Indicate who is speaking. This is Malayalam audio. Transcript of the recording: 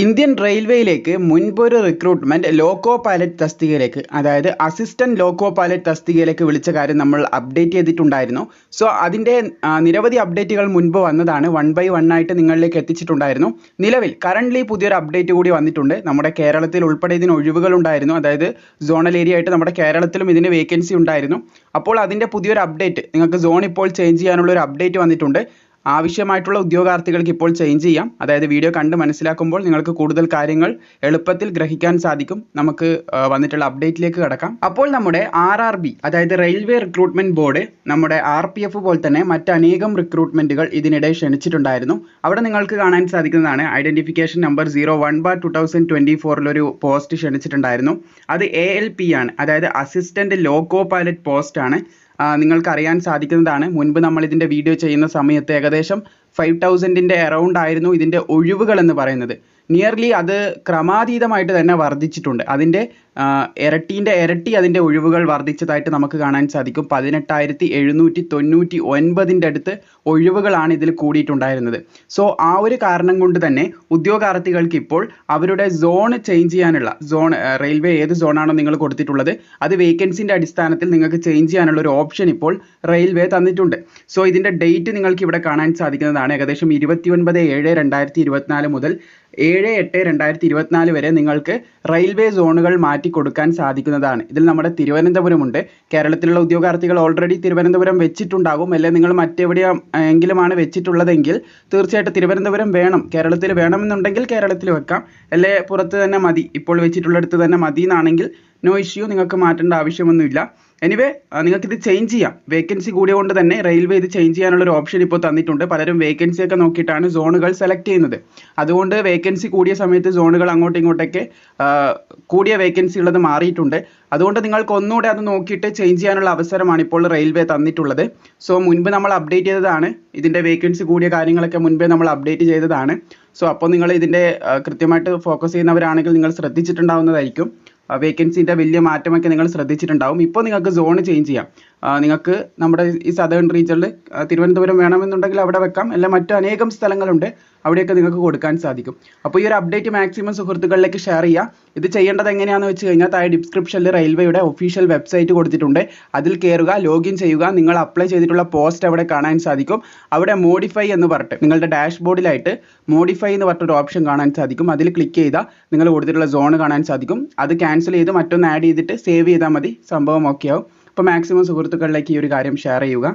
Speaker 1: ഇന്ത്യൻ റെയിൽവേയിലേക്ക് മുൻപൊരു റിക്രൂട്ട്മെന്റ് ലോക്കോ പൈലറ്റ് തസ്തികയിലേക്ക് അതായത് അസിസ്റ്റന്റ് ലോക്കോ പൈലറ്റ് തസ്തികയിലേക്ക് വിളിച്ച കാര്യം നമ്മൾ അപ്ഡേറ്റ് ചെയ്തിട്ടുണ്ടായിരുന്നു. സോ അതിന്റെ നിരവധി അപ്ഡേറ്റുകൾ മുൻപ് വന്നതാണ്. വൺ ബൈ വൺ ആയിട്ട് നിങ്ങളിലേക്ക് എത്തിച്ചിട്ടുണ്ടായിരുന്നു. നിലവിൽ കറന്റ്ലി പുതിയൊരു അപ്ഡേറ്റ് കൂടി വന്നിട്ടുണ്ട്. നമ്മുടെ കേരളത്തിൽ ഉൾപ്പെടെ ഇതിന് ഒഴിവുകളുണ്ടായിരുന്നു അതായത് സോണൽ ഏരിയ ആയിട്ട് നമ്മുടെ കേരളത്തിലും ഇതിന് വേക്കൻസി ഉണ്ടായിരുന്നു. അപ്പോൾ അതിന്റെ പുതിയൊരു അപ്ഡേറ്റ് നിങ്ങൾക്ക് സോൺ ഇപ്പോൾ ചേഞ്ച് ചെയ്യാനുള്ള ഒരു അപ്ഡേറ്റ് വന്നിട്ടുണ്ട്. ആവശ്യമായിട്ടുള്ള ഉദ്യോഗാർത്ഥികൾക്ക് ഇപ്പോൾ ചേഞ്ച് ചെയ്യാം. അതായത് വീഡിയോ കണ്ട് മനസ്സിലാക്കുമ്പോൾ നിങ്ങൾക്ക് കൂടുതൽ കാര്യങ്ങൾ എളുപ്പത്തിൽ ഗ്രഹിക്കാൻ സാധിക്കും. നമുക്ക് വന്നിട്ടുള്ള അപ്ഡേറ്റിലേക്ക് കടക്കാം. അപ്പോൾ നമ്മുടെ ആർ ആർ ബി അതായത് റെയിൽവേ റിക്രൂട്ട്മെന്റ് ബോർഡ് നമ്മുടെ ആർ പി എഫ് പോലെ തന്നെ മറ്റനേകം റിക്രൂട്ട്മെന്റുകൾ ഇതിനിടെ ക്ഷണിച്ചിട്ടുണ്ടായിരുന്നു. അവിടെ നിങ്ങൾക്ക് കാണാൻ സാധിക്കുന്നതാണ് identification number zero one bar two thousand twenty ഫോറിലൊരു post ക്ഷണിച്ചിട്ടുണ്ടായിരുന്നു. അത് എ എൽ പി ആണ്. അതായത് അസിസ്റ്റന്റ് ലോക്കോ പൈലറ്റ് പോസ്റ്റ് ആണ്. നിങ്ങൾക്ക് അറിയാൻ സാധിക്കുന്നതാണ്. മുൻപ് നമ്മൾ ഇതിന്റെ വീഡിയോ ചെയ്യുന്ന സമയത്ത് ഏകദേശം ഫൈവ് തൗസൻഡിന്റെ അറൗണ്ട് ആയിരുന്നു ഇതിന്റെ ഒഴിവുകൾ എന്ന് പറയുന്നത്. നിയർലി അത് ക്രമാതീതമായിട്ട് തന്നെ വർദ്ധിച്ചിട്ടുണ്ട്. അതിന്റെ ഇരട്ടീന്റെ ഇരട്ടി അതിന്റെ ഒഴിവുകൾ വർദ്ധിച്ചതായിട്ട് നമുക്ക് കാണാൻ സാധിക്കും. പതിനെട്ടായിരത്തി എഴുന്നൂറ്റി തൊണ്ണൂറ്റി ഒൻപതിന്റെ അടുത്ത് ഒഴിവുകളാണ് ഇതിൽ കൂടിയിട്ടുണ്ടായിരുന്നത്. സോ ആ ഒരു കാരണം കൊണ്ട് തന്നെ ഉദ്യോഗാർത്ഥികൾക്ക് ഇപ്പോൾ അവരുടെ സോൺ ചേഞ്ച് ചെയ്യാനുള്ള സോൺ റെയിൽവേ ഏത് സോണാണോ നിങ്ങൾ കൊടുത്തിട്ടുള്ളത് അത് വേക്കൻസിന്റെ അടിസ്ഥാനത്തിൽ നിങ്ങൾക്ക് ചേഞ്ച് ചെയ്യാനുള്ള ഒരു ഓപ്ഷൻ ഇപ്പോൾ റെയിൽവേ തന്നിട്ടുണ്ട്. സോ ഇതിന്റെ ഡേറ്റ് നിങ്ങൾക്ക് ഇവിടെ കാണാൻ സാധിക്കുന്നതാണ്. ഏകദേശം ഇരുപത്തി ഒൻപത് ഏഴ് രണ്ടായിരത്തി ഇരുപത്തിനാല് മുതൽ ഏഴ് എട്ട് രണ്ടായിരത്തി ഇരുപത്തിനാല് വരെ നിങ്ങൾക്ക് റെയിൽവേ സോണുകൾ മാറ്റി കൊടുക്കാൻ സാധിക്കുന്നതാണ്. ഇതിൽ നമ്മുടെ തിരുവനന്തപുരമുണ്ട്. കേരളത്തിലുള്ള ഉദ്യോഗാർത്ഥികൾ ഓൾറെഡി തിരുവനന്തപുരം വെച്ചിട്ടുണ്ടാകും. അല്ലെങ്കിൽ നിങ്ങൾ മറ്റെവിടെയോ എങ്കിലുമാണ് വെച്ചിട്ടുള്ളതെങ്കിൽ തീർച്ചയായിട്ടും തിരുവനന്തപുരം വേണം. കേരളത്തിൽ വേണമെന്നുണ്ടെങ്കിൽ കേരളത്തിൽ വെക്കാം. അല്ലെ? പുറത്ത് തന്നെ മതി. ഇപ്പോൾ വെച്ചിട്ടുള്ളിടത്ത് തന്നെ മതി എന്നാണെങ്കിൽ നോ ഇഷ്യൂ നിങ്ങൾക്ക് മാറ്റേണ്ട ആവശ്യമൊന്നുമില്ല. എനിവേ നിങ്ങൾക്ക് ഇത് ചേഞ്ച് ചെയ്യാം. വേക്കൻസി കൂടിയ കൊണ്ട് തന്നെ റെയിൽവേ ഇത് ചേഞ്ച് ചെയ്യാനുള്ള ഒരു ഓപ്ഷൻ ഇപ്പോൾ തന്നിട്ടുണ്ട്. പലരും വേക്കൻസി ഒക്കെ നോക്കിയിട്ടാണ് സോണുകൾ സെലക്ട് ചെയ്യുന്നത്. അതുകൊണ്ട് വേക്കൻസി കൂടിയ സമയത്ത് സോണുകൾ അങ്ങോട്ടും ഇങ്ങോട്ടൊക്കെ കൂടിയ വേക്കൻസി ഉള്ളത് മാറിയിട്ടുണ്ട്. അതുകൊണ്ട് നിങ്ങൾക്ക് ഒന്നുകൂടെ അത് നോക്കിയിട്ട് ചേഞ്ച് ചെയ്യാനുള്ള അവസരമാണ് ഇപ്പോൾ റെയിൽവേ തന്നിട്ടുള്ളത്. സോ മുൻപ് നമ്മൾ അപ്ഡേറ്റ് ചെയ്തതാണ്. ഇതിന്റെ വേക്കൻസി കൂടിയ കാര്യങ്ങളൊക്കെ മുൻപേ നമ്മൾ അപ്ഡേറ്റ് ചെയ്തതാണ്. സോ അപ്പോൾ നിങ്ങൾ ഇതിന്റെ കൃത്യമായിട്ട് ഫോക്കസ് ചെയ്യുന്നവരാണെങ്കിൽ നിങ്ങൾ ശ്രദ്ധിച്ചിട്ടുണ്ടാവുന്നതായിരിക്കും. വേക്കൻസിന്റെ വലിയ മാറ്റമൊക്കെ നിങ്ങൾ ശ്രദ്ധിച്ചിട്ടുണ്ടാവും. ഇപ്പോൾ നിങ്ങൾക്ക് സോൺ ചേഞ്ച് ചെയ്യാം. നിങ്ങൾക്ക് നമ്മുടെ ഈ സദേൺ റീജിയനിൽ തിരുവനന്തപുരം വേണമെന്നുണ്ടെങ്കിൽ അവിടെ വെക്കാം. അല്ല മറ്റു അനേകം സ്ഥലങ്ങളുണ്ട്. അവിടെയൊക്കെ നിങ്ങൾക്ക് കൊടുക്കാൻ സാധിക്കും. അപ്പോൾ ഈ ഒരു അപ്ഡേറ്റ് മാക്സിമം സുഹൃത്തുക്കളിലേക്ക് ഷെയർ ചെയ്യുക ഇത് ചെയ്യേണ്ടത് എങ്ങനെയാണെന്ന് വെച്ച് കഴിഞ്ഞാൽ താഴെ ഡിസ്ക്രിപ്ഷനിൽ റെയിൽവേയുടെ ഒഫീഷ്യൽ വെബ്സൈറ്റ് കൊടുത്തിട്ടുണ്ട്. അതിൽ കയറുക ലോഗിൻ ചെയ്യുക. നിങ്ങൾ അപ്ലൈ ചെയ്തിട്ടുള്ള പോസ്റ്റ് അവിടെ കാണാൻ സാധിക്കും. അവിടെ മോഡിഫൈ എന്ന് പറഞ്ഞിട്ട് നിങ്ങളുടെ ഡാഷ്ബോർഡിലായിട്ട് മോഡിഫൈ എന്ന് പറഞ്ഞിട്ടൊരു ഓപ്ഷൻ കാണാൻ സാധിക്കും. അതിൽ ക്ലിക്ക് ചെയ്താൽ നിങ്ങൾ കൊടുത്തിട്ടുള്ള സോൺ കാണാൻ സാധിക്കും. അത് ക്യാൻസൽ ചെയ്ത് മറ്റൊന്ന് ആഡ് ചെയ്തിട്ട് സേവ് ചെയ്താൽ മതി. സംഭവം ഓക്കെ ആവും. അപ്പോൾ മാക്സിമം സുഹൃത്തുക്കളിലേക്ക് ഈ ഒരു കാര്യം ഷെയർ ചെയ്യുക.